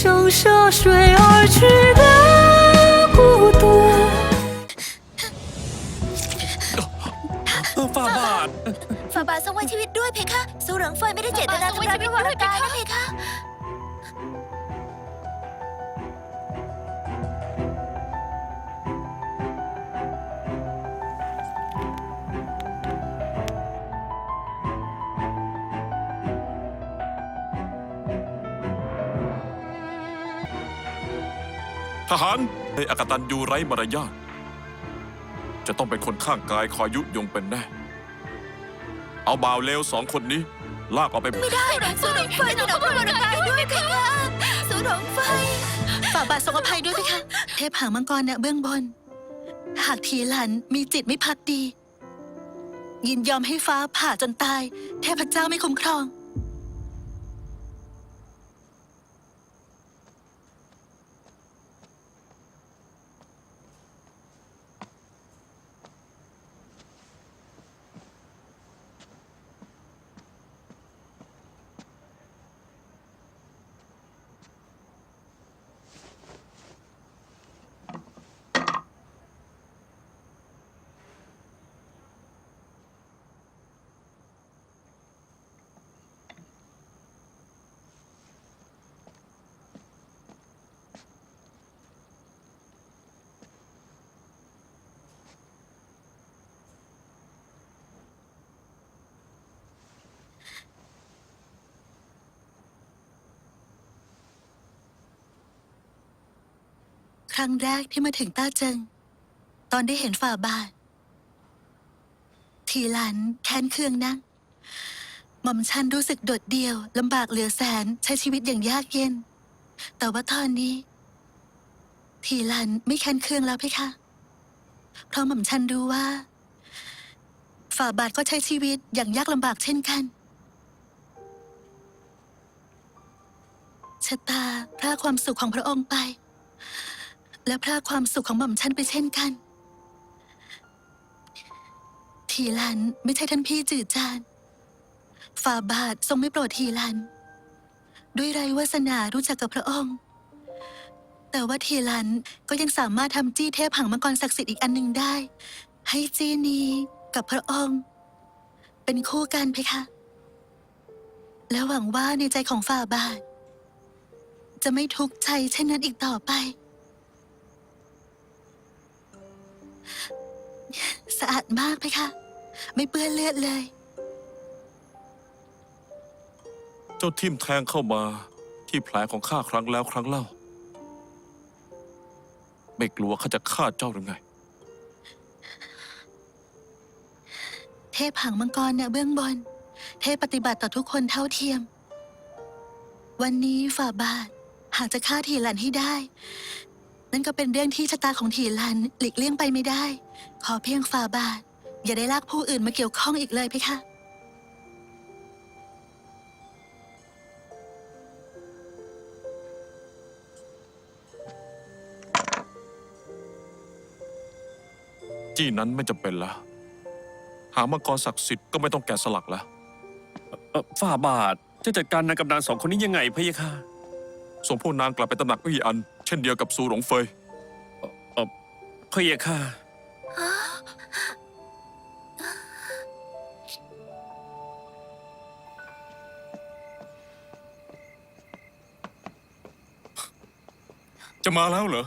像涉水而去的孤独。 ฝ่าบาท ฝ่าบาททรงไว้ชีวิตด้วยเพคะ สู้เหริงเฟยไม่ได้เจตนาทำร้ายพระวรกายนะเพคะ ทหารในอากตันยูไร้มารยาทจะต้องเป็นคนข้างกายคอยยุยงเป็นแน่ เอาบ่าวเลวสองคนนี้ ลากออกไป ไม่ได้สู้เหริงเฟยต่อพระวรกายด้วยเพคะสู้เหริงเฟฝ่าบาททรงอภัยด้วยเพคะเทพหางมังกรเนี่ยเบื้องบน หากทีหลันมีจิตไม่พักดี ยินยอมให้ฟ้าผ่าจนตาย เทพเจ้าไม่คุ้มครอง ครั้งแรกที่มาถึงต้าเจิง ตอนได้เห็นฝ่าบาท ทีหลันแค้นเคืองนักหม่อมฉันรู้สึกโดดเดี่ยวลำบากเหลือแสนใช้ชีวิตอย่างยากเย็น แต่ว่าตอนนี้ ทีหลันไม่แค้นเคืองแล้วเพคะเพราะหม่อมฉันรู้ว่า ฝ่าบาทก็ใช้ชีวิตอย่างยากลำบากเช่นกันชะตาพราความสุขของพระองค์ไป และพรากความสุขของหม่อมฉันไปเช่นกัน ทีลันไม่ใช่ท่านพี่จืดจานฝ่าบาททรงไม่โปรดทีลัน ด้วยไรวาสนารู้จักกับพระองค์ แต่ว่าทีลันก็ยังสามารถทำจี้เทพหังมังกรศักดิ์สิทธิ์อีกอันหนึ่งได้ ให้จี้นี้กับพระองค์ เป็นคู่กันเพคะ และหวังว่าในใจของฝ่าบาท จะไม่ทุกข์ใจเช่นนั้นอีกต่อไป สะอาดมากเพคะ ไม่เปื้อนเลือดเลย เจ้าทิ่มแทงเข้ามาที่แผลของข้าครั้งแล้วครั้งเล่า ไม่กลัวข้าจะฆ่าเจ้าหรือไง เทพหังมังกรเนี่ยเบื้องบน เทพปฏิบัติต่อทุกคนเท่าเทียม วันนี้ฝ่าบาทหากจะฆ่าทีหลันให้ได้ นั่นก็เป็นเรื่องที่ชะตาของทีหลันหลีกเลี่ยงไปไม่ได้ ขอเพียงฝ่าบาท อย่าได้ลากผู้อื่นมาเกี่ยวข้องอีกเลยเพคะ จี้นั้นไม่จำเป็นแล้วหามังกรศักดิ์สิทธิ์ก็ไม่ต้องแกะสลักแล้วเอ่อฝ่าบาทจะจัดการนางกำนันสองคนนี้ยังไงพะยะค่ะ ส่งพวกนางกลับไปตำหนักวี่อันเช่นเดียวกับซูหลงเฟยพะยค่ะ จะมาแล้วเหรอ